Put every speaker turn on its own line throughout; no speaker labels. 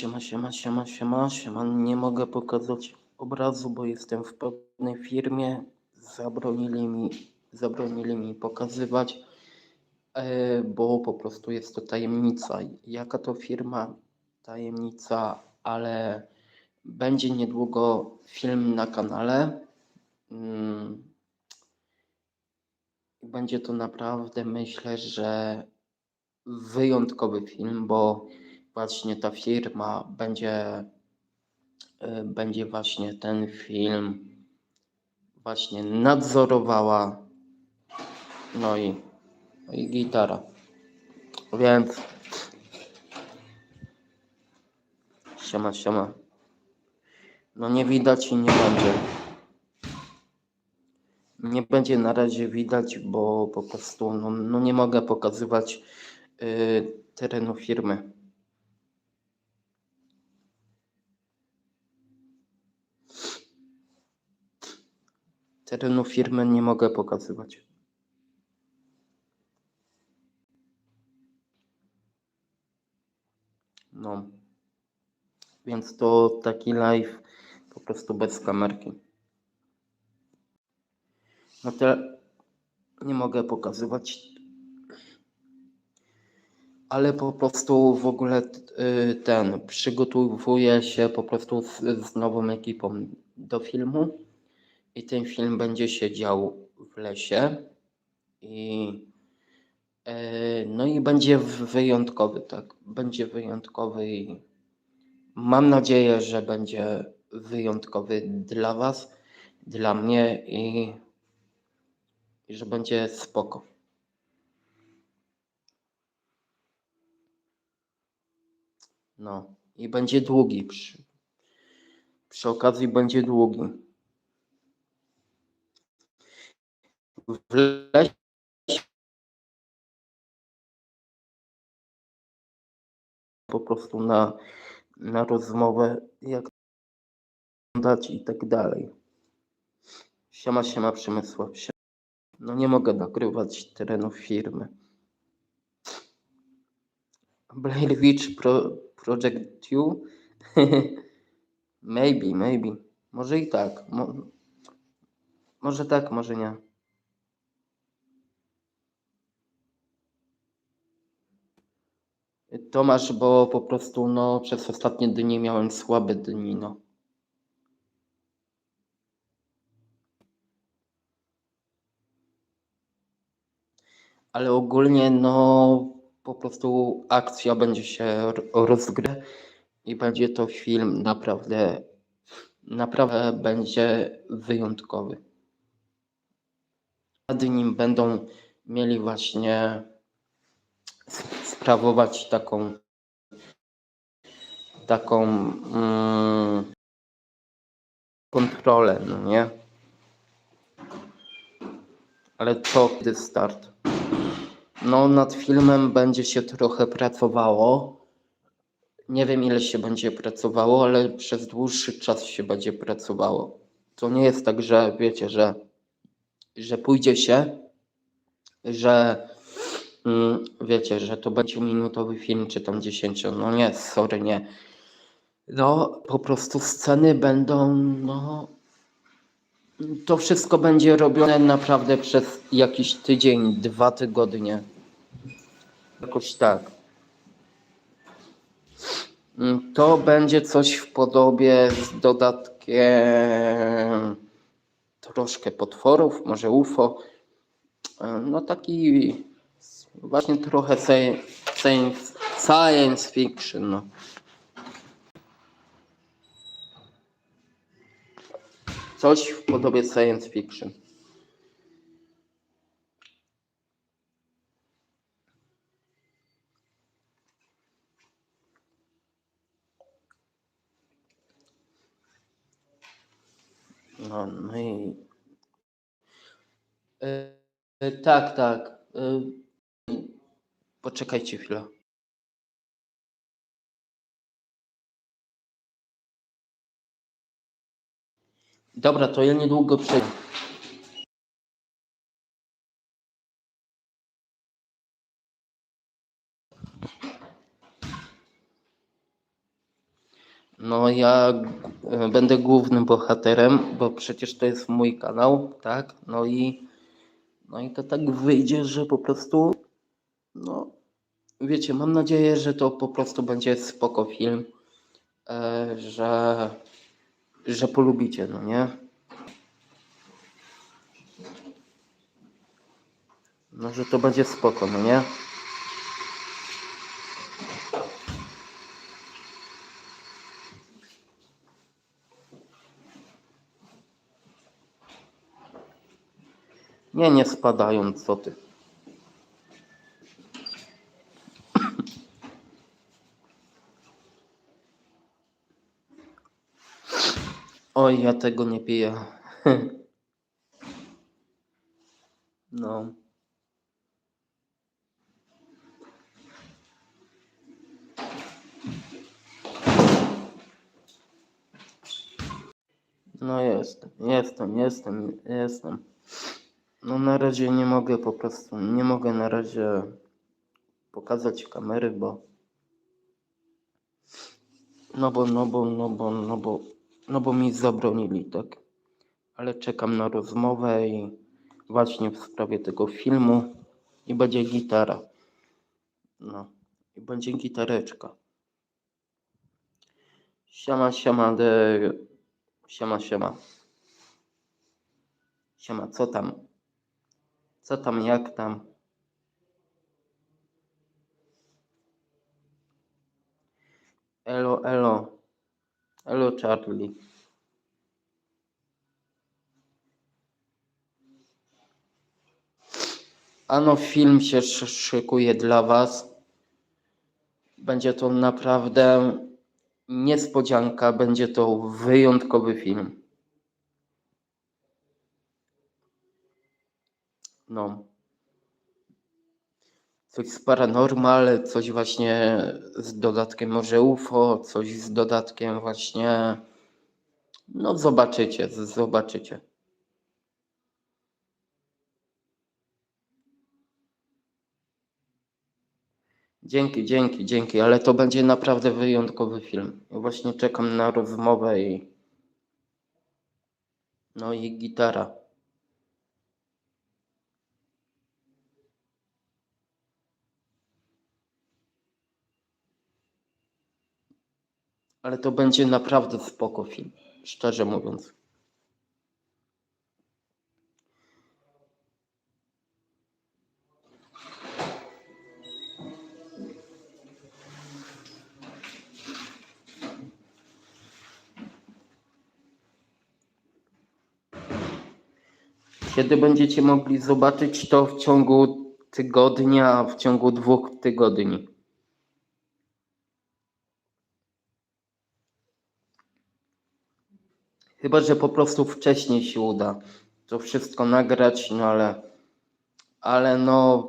siema, siema, siema, siema, siema. Nie mogę pokazać obrazu, bo jestem w pewnej firmie. Zabronili mi, zabronili mi pokazywać, e, bo po prostu jest to tajemnica. Jaka to firma? Tajemnica, ale będzie niedługo film na kanale. Mm. Będzie to naprawdę, myślę, że wyjątkowy film, bo właśnie ta firma będzie, y, będzie właśnie ten film właśnie nadzorowała. No i, no i gitara. Więc siema, siema. No nie widać i nie będzie. Nie będzie na razie widać, bo po prostu no, no nie mogę pokazywać y, terenu firmy. Terenu firmy nie mogę pokazywać. No. Więc to taki live po prostu bez kamerki. No to nie mogę pokazywać. Ale po prostu w ogóle y, ten przygotowuję się po prostu z, z nową ekipą do filmu. I ten film będzie się dział w lesie. I e, no i będzie wyjątkowy, tak. Będzie wyjątkowy i mam nadzieję, że będzie wyjątkowy dla Was, dla mnie i, i że będzie spoko. No i będzie długi. Przy, przy okazji będzie długi. W lesie po prostu na, na rozmowę, jak dać i tak dalej. Siema, siema Przemysław. Siema. No nie mogę nagrywać terenów firmy. Blair Witch Pro, Project U? maybe, maybe. Może i tak. Mo, może tak, może nie. Tomasz, bo po prostu no, przez ostatnie dni miałem słabe dni, no. Ale ogólnie no po prostu akcja będzie się rozgrywać i będzie to film naprawdę, naprawdę będzie wyjątkowy. Nad nim będą mieli właśnie sprawować taką taką mm, kontrolę, no nie? Ale to kiedy start? No, nad filmem będzie się trochę pracowało. Nie wiem, ile się będzie pracowało, ale przez dłuższy czas się będzie pracowało. To nie jest tak, że wiecie, że, że pójdzie się, że wiecie, że to będzie minutowy film, czy tam 10. No nie, sorry, nie. No, po prostu sceny będą, no. To wszystko będzie robione naprawdę przez jakiś tydzień, dwa tygodnie. Jakoś tak. Mm, To będzie coś w podobie z dodatkiem troszkę potworów, może UFO. E, No taki właśnie trochę sci- science, science fiction. No. Coś w podobie science fiction. No, no i. E, tak, tak. E, poczekajcie chwilę. Dobra, to ja niedługo przejdę. No ja e, będę głównym bohaterem, bo przecież to jest mój kanał, tak? No i no i to tak wyjdzie, że po prostu no wiecie, mam nadzieję, że to po prostu będzie spoko film, e, że że polubicie, no nie? No, że to będzie spoko, no nie? Nie, nie spadają, co ty. Oj, ja tego nie piję. No. No jestem, jestem, jestem, jestem. No na razie nie mogę po prostu, nie mogę na razie pokazać kamery, bo no bo, no bo, no bo, no bo, no bo mi zabronili, tak? Ale czekam na rozmowę i właśnie w sprawie tego filmu i będzie gitara. No, i będzie gitareczka. Siema, siema, de... siema, siema. Siema, co tam? Co tam, jak tam? Elo, elo. Elo, Charlie. Ano, film się sz- szykuje dla Was. Będzie to naprawdę niespodzianka, będzie to wyjątkowy film. No. Coś z paranormal, coś właśnie z dodatkiem może UFO, coś z dodatkiem właśnie. No, zobaczycie, zobaczycie. Dzięki, dzięki, dzięki, ale to będzie naprawdę wyjątkowy film. Właśnie czekam na rozmowę i. No i gitara. Ale to będzie naprawdę spoko film, szczerze mówiąc. Kiedy będziecie mogli zobaczyć to w ciągu tygodnia, w ciągu dwóch tygodni? Chyba, że po prostu wcześniej się uda to wszystko nagrać, no ale, ale no,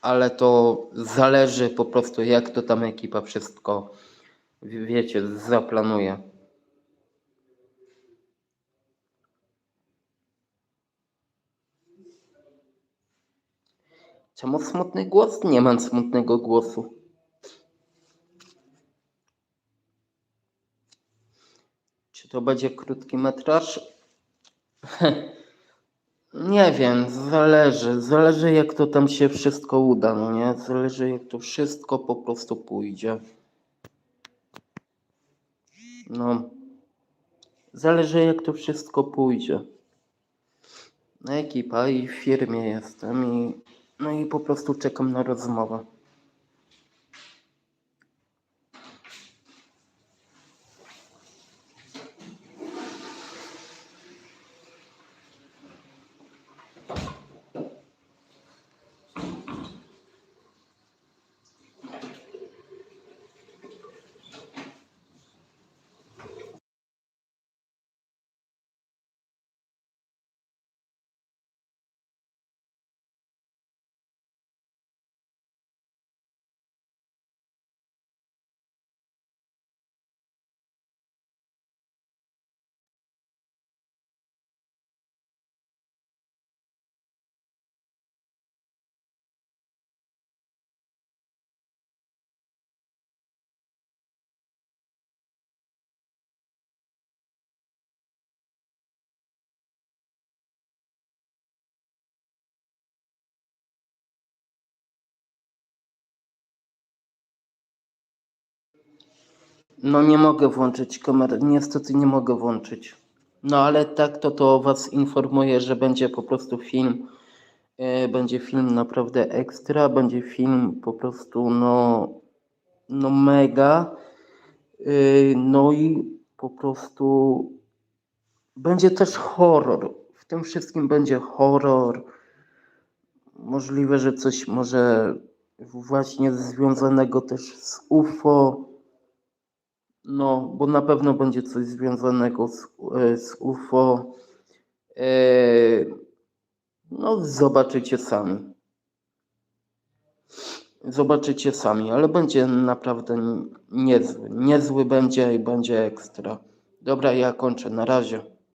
ale to zależy po prostu jak to tam ekipa wszystko, wiecie, zaplanuje. Czemu smutny głos? Nie mam smutnego głosu. To będzie krótki metraż? Nie wiem, zależy. Zależy jak to tam się wszystko uda, no nie? Zależy jak to wszystko po prostu pójdzie. No. Zależy jak to wszystko pójdzie. Ekipa i w firmie jestem i no i po prostu czekam na rozmowę. No nie mogę włączyć kamery, niestety nie mogę włączyć. No ale tak to to was informuję, że będzie po prostu film. e, Będzie film naprawdę ekstra, będzie film po prostu no, no mega. Yy, No i po prostu będzie też horror. W tym wszystkim będzie horror. Możliwe, że coś może właśnie związanego też z UFO. No, bo na pewno będzie coś związanego z, e, z UFO. E, No, zobaczycie sami. Zobaczycie sami, ale będzie naprawdę niezły. Niezły będzie i będzie ekstra. Dobra, ja kończę. Na razie.